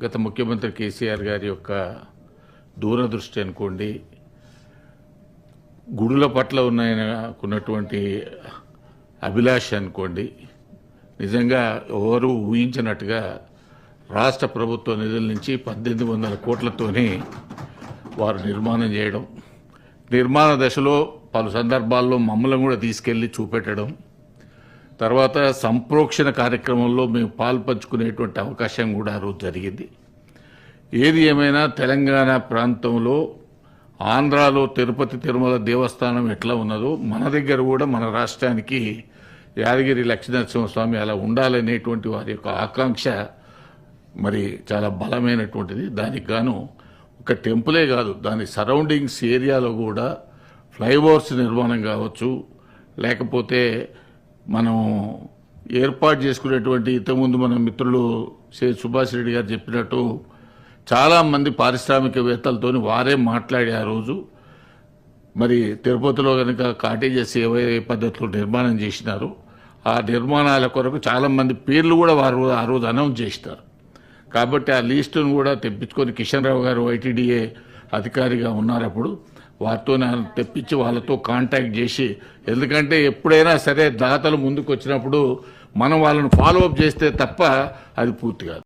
గత ముఖ్యమంత్రి కేసీఆర్ గారి యొక్క దూరదృష్టి అనుకోండి గుడుల పట్ల ఉన్నటువంటి అభిలాష అనుకోండి నిజంగా ఎవరు ఊహించినట్టుగా రాష్ట్ర ప్రభుత్వ నిధుల నుంచి పద్దెనిమిది వందల కోట్లతోనే వారు నిర్మాణం చేయడం నిర్మాణ దశలో పలు సందర్భాల్లో మమ్మల్ని కూడా తీసుకెళ్ళి చూపెట్టడం తర్వాత సంప్రోక్షణ కార్యక్రమంలో మేము పాల్పంచుకునేటువంటి అవకాశం కూడా ఆ రోజు జరిగింది. ఏది ఏమైనా తెలంగాణ ప్రాంతంలో ఆంధ్రాలో తిరుపతి తిరుమల దేవస్థానం ఎట్లా ఉన్నదో మన దగ్గర కూడా మన రాష్ట్రానికి యాదగిరి లక్ష్మీనరసింహస్వామి అలా ఉండాలనేటువంటి వారి యొక్క ఆకాంక్ష మరి చాలా బలమైనటువంటిది. దానికి గాను ఒక టెంపులే కాదు దాని సరౌండింగ్స్ ఏరియాలో కూడా ఫ్లైఓవర్స్ నిర్మాణం కావచ్చు లేకపోతే మనం ఏర్పాటు చేసుకునేటువంటి ఇంతకుముందు మన మిత్రులు శ్రీ సుభాష్ రెడ్డి గారు చెప్పినట్టు చాలామంది పారిశ్రామికవేత్తలతో వారే మాట్లాడి ఆ రోజు. మరి తిరుపతిలో కనుక కాటేజెస్ ఏ పద్ధతిలో నిర్మాణం చేసినారు. ఆ నిర్మాణాల కొరకు చాలామంది పేర్లు కూడా వారు ఆ రోజు అనౌన్స్ చేసినారు. కాబట్టి ఆ లిస్టును కూడా తెప్పించుకొని కిషన్ రావు గారు ఐటీడీఏ అధికారిగా ఉన్నారు అప్పుడు. వారితో నన్ను తెప్పించి వాళ్ళతో కాంటాక్ట్ చేసి ఎందుకంటే ఎప్పుడైనా సరే దాతలు ముందుకు వచ్చినప్పుడు మనం వాళ్ళని ఫాలో అప్ చేస్తే తప్ప అది పూర్తి కాదు.